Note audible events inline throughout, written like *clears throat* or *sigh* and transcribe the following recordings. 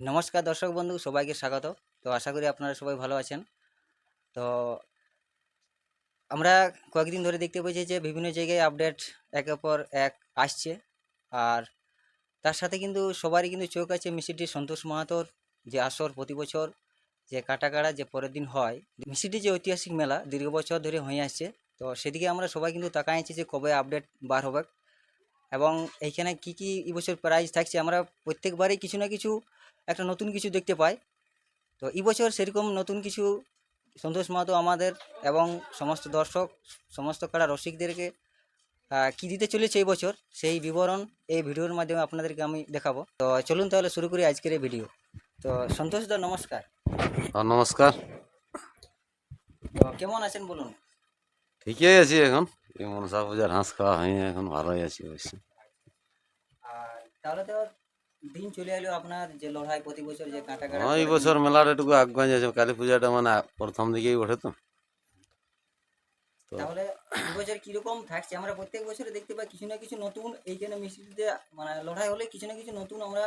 নমস্কার দর্শক বন্ধু, সবাইকে স্বাগত। তো আশা করি আপনারা সবাই ভালো আছেন। তো আমরা কয়েকদিন ধরে দেখতে পেয়েছি যে বিভিন্ন জায়গায় আপডেট একের পর এক আসছে। আর তার সাথে কিন্তু সবারই কিন্তু চোখ আছে মিষ্টিটি সন্তোষ মাহাতোর যে আসর প্রতি বছর যে কাটাকাড়া যে পরের দিন হয়। মিষ্টিটি যে ঐতিহাসিক মেলা দীর্ঘ বছর ধরে হয়ে আসছে। তো সেদিকে আমরা সবাই কিন্তু তাকাই আছি যে কবে আপডেট বার হবে। এবং এইখানে কি কি এবছর প্রাইজ থাকছে, আমরা প্রত্যেকবারই কিছু না কিছু একটা নতুন কিছু দেখতে পাই তো এই বছর সেরকম নতুন কিছু সন্তোষ মাহাতো আমাদের এবং সমস্ত দর্শক সমস্ত কারা রসিকদেরকে কি দিতে চলেছে এই বছর সেই বিবরণ এই ভিডিওর মাধ্যমে আপনাদেরকে আমি দেখাবো। তো চলুন তাহলে শুরু করি আজকের এই ভিডিও। তো সন্তোষ দা নমস্কার। নমস্কার। তো কেমন আছেন বলুন? ঠিকই আছি এখন। এই মনসা পূজার হাঁস খাওয়া হয়নি এখন ভালোই আছি অবশ্য আর তাহলে তো দিন চলে এলো আপনার যে লড়াই প্রতি বছর যে কাঁটা কাটা হ্যাঁ, এই বছর মেলাটা একটু আগুয়া যাচ্ছে কালী পূজাটা মানে প্রথম দিকেই ওঠে তো। তাহলে এবছর কীরকম থাকছে? আমরা প্রত্যেক বছরে দেখতে পাই কিছু না কিছু নতুন এইখানে মিষ্টিতে মানে লড়াই হলে কিছু না কিছু নতুন আমরা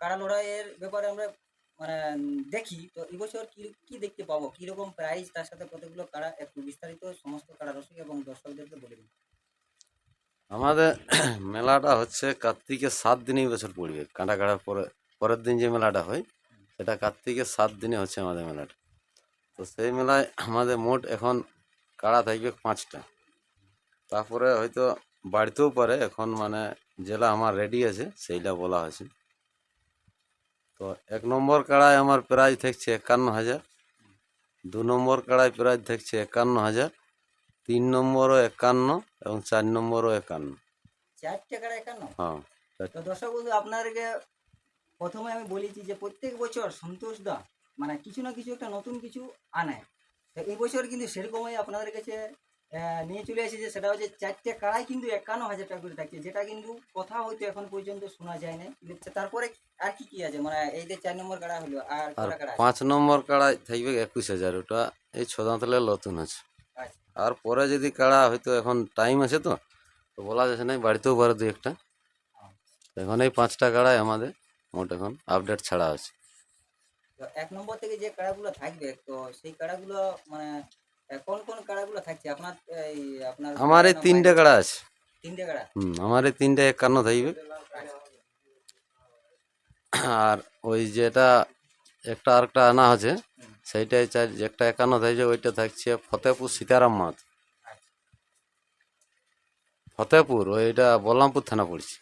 কারা লড়াইয়ের ব্যাপারে আমরা মানে দেখি। তো এবছর কি কি দেখতে পাবো? কীরকম প্রাইস তার সাথে কতগুলো কারা একটু বিস্তারিত সমস্ত কারা রসিক এবং দর্শকদেরকে বলে দিন। আমাদের *clears throat* মেলাটা হচ্ছে কার্তিকের সাত দিনই বছর পড়বে। কাঁটা কাটার পরে, পরের দিন যে মেলাটা হয়, সেটা কার্তিকের সাত দিনে হচ্ছে আমাদের মেলাটা। তো সেই মেলায় আমাদের মোট এখন কাড়া থাকবে পাঁচটা। তারপরে হয়তো বাড়তেও পারে, এখন মানে যেটা আমার রেডি আছে, সেইটা বলা হয়েছে। তো এক নম্বর কাড়ায় আমার প্রাইজ থাকছে একান্ন হাজার, দু নম্বর কাড়ায় প্রাইজ থাকছে একান্ন হাজার, তিন নম্বরও একান্ন এবং চার নম্বরও একান্ন। চারটে কারা একান্ন? হ্যাঁ তো দর্শক বন্ধু আপনাদেরকে প্রথমে আমি বলেছি যে প্রত্যেক বছর সন্তোষ দা মানে কিছু না কিছু একটা নতুন কিছু আনে। তো এই বছর কিন্তু সেরকমই আপনাদের কাছে নিয়ে চলে এসেছে সেটা হচ্ছে চারটে কাড়াই কিন্তু একান্ন হাজার টাকা করে থাকছে যেটা কিন্তু কথা হয়তো এখন পর্যন্ত শোনা যায় না কিন্তু তারপরে আর কি কি আছে? মানে এই যে চার নম্বর কাড়া হলো আর? পাঁচ নম্বর কাড়ায় থাকবে একুশ হাজার ওটা এই ছ দাঁতলে নতুন আছে। আর পরে যদি কাড়া হয়তো এখন টাইম আছে তো তো বলা যাচ্ছে না বাড়িতেও পারে দু একটা। এখন এই পাঁচটা কাড়াই আমাদের মোট এখন আপডেট ছাড়া আছে। এক নম্বর থেকে যে কাড়াগুলো থাকবে তো সেই কাড়াগুলো মানে কোন কোন কাড়াগুলো থাকছে? আপনার এই আপনার আমার এই তিনটে কাড়া আছে। তিনটে কাড়া? হুম আমার এই তিনটে একান্ন থাকবে। আর ওই যেটা একটা আরেকটা আনা আছে। সেইটাই চার একটা একান্ন থাকছে ওইটা থাকছে ফতেপুর সীতারাম মাঠ। ফতেপুর ওইটা বলরামপুর থানা পড়ছে।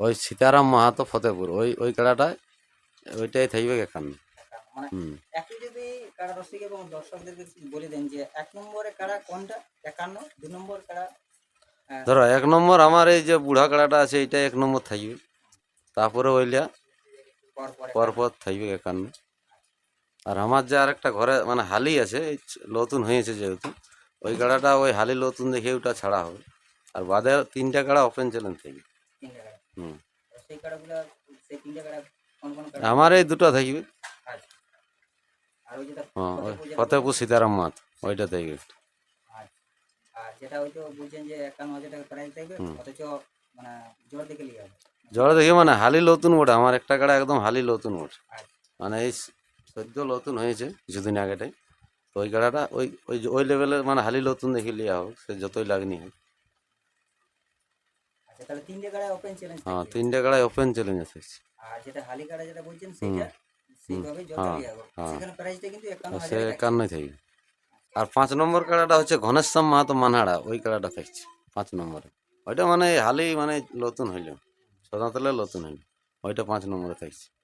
ওই সীতারাম মাহাতো ফতেপুর ওই ওই কাড়াটায় ওইটাই থাকবে একান্ন। মানে হুম। যদি কারা রসিক এবং দর্শকদেরকে বলে দেন যে এক নম্বরে কারা কোনটা? একান্ন দু নম্বর কারা ধরো এক নম্বর আমার এই যে বুড়া কাড়াটা আছে এইটা এক নম্বর থাকবে। তারপরে পরে পরপর থাকবে একান্ন। আর আমার যে আরেকটা ঘরে মানে হালি আছে নতুন হয়েছে যেহেতু ওই গাড়াটা ওই হালি নতুন দেখে ওটা ছাড়া হবে। আর বাদে তিনটা গাড়া ওপেন চ্যালেঞ্জ কারা হুম। আমার এই দুটো থাকবে। আচ্ছা। আর হ্যাঁ ফতেপুর সীতারাম মাঠ ওইটা থাকবে। আচ্ছা। আর হুম। অথচ মানে দেখে মানে হালি নতুন ওটা আমার একটা গাড়া একদম হালি নতুন ওঠ আচ্ছা। মানে এই সদ্য নতুন হয়েছে কিছুদিন আগেটাই। তো ওই গাড়াটা ওই ওই যে- ওই লেভেলের মানে হালি নতুন দেখে লিয়া হোক সে যতই লাগনি হোক। তাহলে তিনটে কারা ওপেন চ্যালেঞ্জ হ্যাঁ তিনটে গাড়ায় ওপেন চ্যালেঞ্জ আছে। আর যেটা হালি কারা যেটা বলছেন সেটা সেইভাবে হ্যাঁ, হ্যাঁ। সেখানে প্রাইসটা কিন্তু একান্ন সে হাজার টাকা একান্নই থাকবে। আর পাঁচ নম্বর কাড়াটা হচ্ছে ঘনেশ্যাম মাহাতো মানহাড়া ওই কাড়াটা থাকছে পাঁচ নম্বরে। ওইটা মানে হালি মানে নতুন হইল। সদাতলে নতুন হইল। ওইটা পাঁচ নম্বরে থাকছে।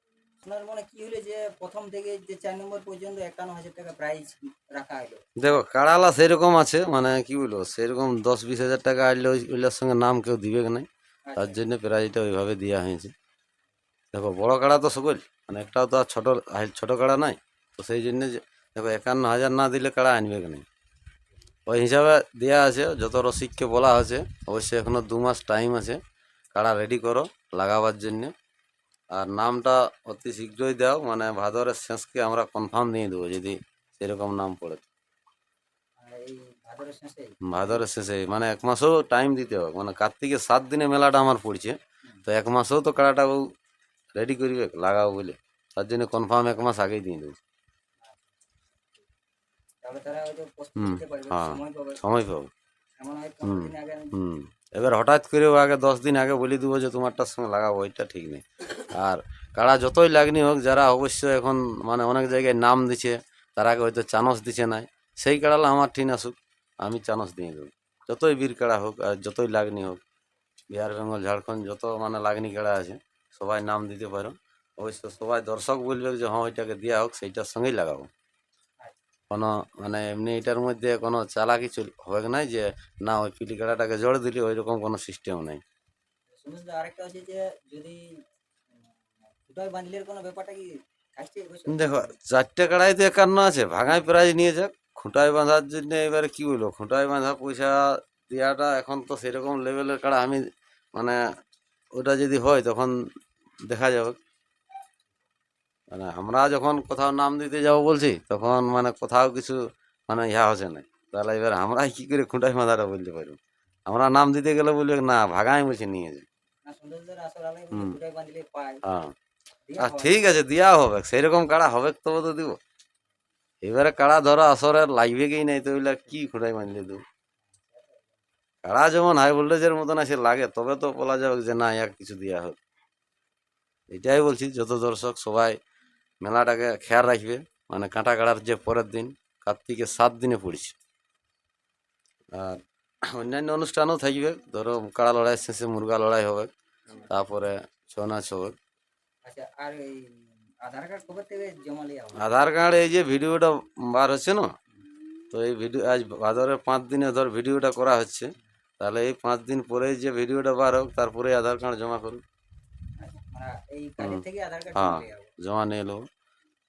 আপনার মনে কি হলো যে প্রথম থেকে যে চার নম্বর পর্যন্ত একান্ন হাজার টাকা প্রাইস রাখা হলো? দেখো কাড়ালা সেরকম আছে মানে কি বলব সেরকম দশ বিশ হাজার টাকা আসলে ওই ওইটার সঙ্গে নাম কেউ দিবে না তার জন্য প্রাইজটা ওইভাবে দেওয়া হয়েছে। দেখো বড় কাড়া তো সকল মানে একটাও তো আর ছোটো ছোটো কাড়া নাই তো সেই জন্য যে দেখো একান্ন হাজার না দিলে কাড়া আনবে না ওই হিসাবে দেওয়া আছে যত রসিককে বলা হয়েছে অবশ্যই এখনও দু মাস টাইম আছে কাড়া রেডি করো লাগাবার জন্য। আর নামটা অতি শীঘ্রই দাও মানে ভাদরের শেষকে আমরা কনফার্ম দিয়ে দেবো যদি সেরকম নাম পড়ে। ভাদরের শেষে মানে এক মাসও টাইম দিতে হবে। মানে কার্তিকের সাত দিনে মেলাটা আমার পড়ছে তো এক মাসেও তো কাড়াটা রেডি করবে লাগাও বলে। তার জন্য কনফার্ম এক মাস আগেই দিয়ে দেবো। হুম, হ্যাঁ। সময় পাবো। হুম। হুম। এবার হঠাৎ করে আগে দশ দিন আগে বলে দেবো যে তোমারটার সঙ্গে লাগাবো ওইটা ঠিক নেই। আর কাড়া যতই লাগনি হোক, যারা অবশ্য এখন মানে অনেক জায়গায় নাম দিছে, তার আগে হয়তো চানস দিছে নাই, সেই কাড়ালা আমার ঠিক আসুক, আমি চানস দিয়ে দেবো। যতই বীর কাড়া হোক আর যতই লাগনি হোক, বিহার, বেঙ্গল, ঝাড়খণ্ড, যত মানে লাগনি কাড়া আছে, সবাই নাম দিতে পারো। অবশ্য সবাই দর্শক বলবে যে হ্যাঁ ওইটাকে দেওয়া হোক, সেইটার সঙ্গেই লাগাবো। কোনো মানে এমনি এটার মধ্যে কোনো চালাকি চল হবে নাই যে না ওই পিলি কাড়াটাকে জড় দিলি ওই রকম কোনো সিস্টেম নেই। আরেকটা হচ্ছে যে যদি বাঁধলের কোনো ব্যাপারটা কি থাকছে এই বছর? দেখো চারটে কাড়াই তো একান্ন আছে ভাঙাই প্রাইজ নিয়ে যাক। খুঁটায় বাঁধার জন্য এবারে কি বলব খুঁটায় বাঁধা পয়সা দেওয়াটা এখন তো সেরকম লেভেলের কাড়া আমি মানে ওটা যদি হয় তখন দেখা যাবে। মানে আমরা যখন কোথাও নাম দিতে যাব বলছি তখন মানে কোথাও কিছু মানে ইহা হচ্ছে না। তাহলে এবার আমরাই কি করে খুঁটায় বাঁধাটা বলতে পারব? আমরা নাম দিতে গেলে বলবে না ভাগাই বলছে নিয়ে পায় হ্যাঁ দিয়া। ঠিক আছে দেওয়া হবে। সেরকম কাড়া হবে তবে তো দিব। এবারে কাড়া ধরো আসরে লাগবে কি নাই তো ওইগুলা কি খুঁড়াই মানলে দেবো? কাড়া যেমন হাই ভোল্টেজের মতন আছে লাগে। তবে তো বলা যাবে যে না এক কিছু দেওয়া হোক। এটাই বলছি যত দর্শক সবাই মেলাটাকে খেয়াল রাখবে। মানে কাঁটা কাড়ার যে পরের দিন কার্তিকের সাত দিনে পড়ছে। আর অন্যান্য অনুষ্ঠানও থাকবে। ধরো কাড়া লড়াই শেষে মুরগা লড়াই হবে। তারপরে ছৌ নাচ হবে। আচ্ছা হবে? আধার কার্ড এই যে ভিডিওটা বার হচ্ছে না? তো এই ভিডিও আজ ভাদরের পাঁচ দিনে ধর ভিডিওটা করা হচ্ছে। তাহলে এই পাঁচ দিন পরে যে ভিডিওটা বার হোক তারপরে আধার কার্ড জমা করুন হ্যাঁ। জমা লিয়া হবে জমা নিয়ে নেব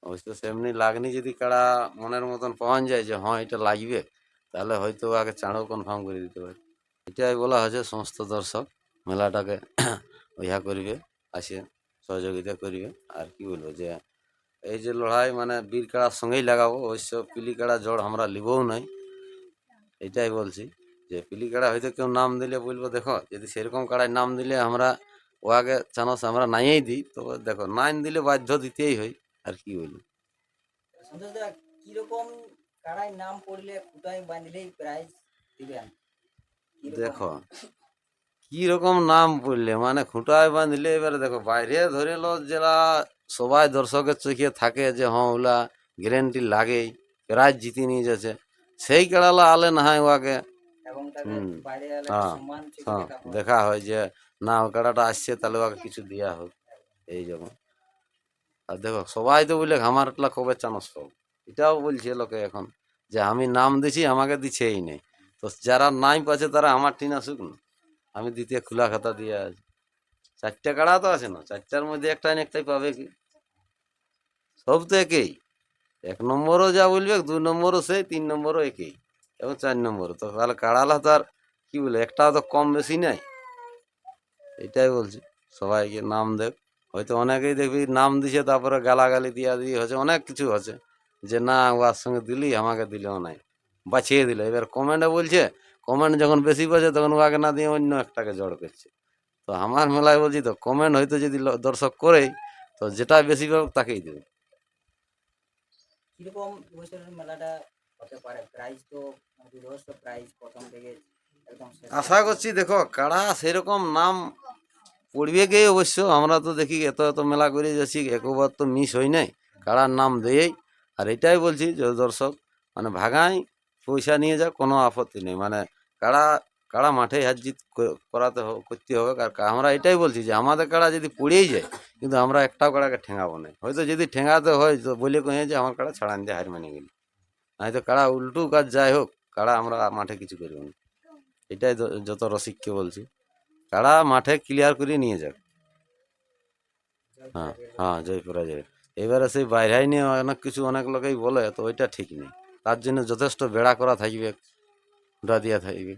অবশ্য সেমনি লাগনি যদি কাড়া মনের মতন পাওয়া যায় যে হ্যাঁ এটা লাগবে তাহলে হয়তো আগে চাঁড়ও কনফার্ম করে দিতে পারে এটাই বলা হয়েছে সমস্ত দর্শক মেলাটাকে ইহা করবে আসে সহযোগিতা করবে আর কি বলব যে এই যে লড়াই মানে বীর কাড়ার সঙ্গেই লাগাবো অবশ্য পিলি কাড়া জড় আমরা লিবও নাই এটাই বলছি যে পিলি কাড়া হয়তো কেউ নাম দিলে বলব দেখো যদি সেরকম কাড়ায় নাম দিলে আমরা ও আগে চানস আমরা নাইয়েই দিই তবে দেখো নাইন দিলে বাধ্য দিতেই হয় আর কি বলব সন্তোষ কীরকম কাড়াই নাম পড়লে ফুটাই বাঁধলেই প্রাইজ দিবেন? দেখো কি রকম নাম পড়লে মানে খুঁটায় বাঁধলে এবারে দেখো বাইরে ধরে লো যারা সবাই দর্শকের চোখে থাকে যে হ্যাঁ ওলা গ্যারেন্টি লাগেই প্রাইজ জিতে নিয়ে যাচ্ছে। সেই কেড়ালা আলে না হয় ওকে হ্যাঁ, হ্যাঁ দেখা হয়। যে না ও কাড়াটা আসছে তাহলে ওকে কিছু দেওয়া হোক। এই যখন আর দেখো সবাই তো বলে আমারটা কবে চানস পাবো এটাও বলছে লোকে এখন যে আমি নাম দিছি আমাকে দিছেই নেই। তো যারা নাই পাচ্ছে তারা আমার টিন আসুক না। আমি দ্বিতীয় খোলা খাতা দিয়ে আছি চারটে কাড়া তো আছে না? চারটার মধ্যে একটা একটাই পাবে কি? সব তো একই। এক নম্বরও যা বলবে দু নম্বরও সেই তিন নম্বরও একই। এবং চার নম্বরও তো তাহলে কাড়ালা তো আর কি বলে, একটা তো কম বেশি নাই। এটাই বলছি, সবাইকে নাম দেখ। হয়তো অনেকেই দেখবি নাম দিছে, তারপরে গালাগালি দিয়া দিয়ে হচ্ছে অনেক কিছু আছে যে না ওর সঙ্গে দিলি, আমাকে দিলেও নাই বাঁচিয়ে দিল। এবার কমেন্টে বলছে কমেন্ট যখন বেশি পাচ্ছে তখন ওকে না দিয়ে অন্য একটাকে জড় করছে। তো আমার মেলায় বলছি, তো কমেন্ট হয়তো যদি দর্শক করে তো যেটা বেশি পাবে তাকেই দেবে। কীরকম মেলাটা? হতে পারে। প্রাইজ তো প্রাইজ প্রথম থেকে আশা করছি দেখো, কাড়া সেরকম নাম পড়বে কে অবশ্য? আমরা তো দেখি এত এত মেলা করে যাচ্ছি, একবার তো মিস হয় নাই। কাড়ার নাম দেই আর এটাই বলছি যে দর্শক মানে ভাগাই, পয়সা নিয়ে যাক কোনো আপত্তি নেই। মানে কাড়া কাড়া মাঠে হার জিত করাতে করতে হবে। আর আমরা এটাই বলছি যে আমাদের কাড়া যদি পড়েই যায়, কিন্তু আমরা একটাও কাড়াকে ঠেঙাবো না হয়তো যদি ঠেঙাতে হয়, তো বলে কয়ে যে আমার কাড়া ছাড়ান দিয়ে হার মানিয়ে গেলি। হয়তো কারা উল্টু কাজ যাই হোক, কারা আমরা মাঠে কিছু করব না। এটাই যত রসিককে বলছি। কারা মাঠে ক্লিয়ার করে নিয়ে যাক। হ্যাঁ হ্যাঁ জয়পুরা যাবে। এবারে সেই বাইরে নিয়ে অনেক কিছু অনেক লোকেই বলে, তো ওইটা ঠিক নেই। তার জন্য যথেষ্ট বেড়া করা থাকবে ডা দিয়া থাকবে।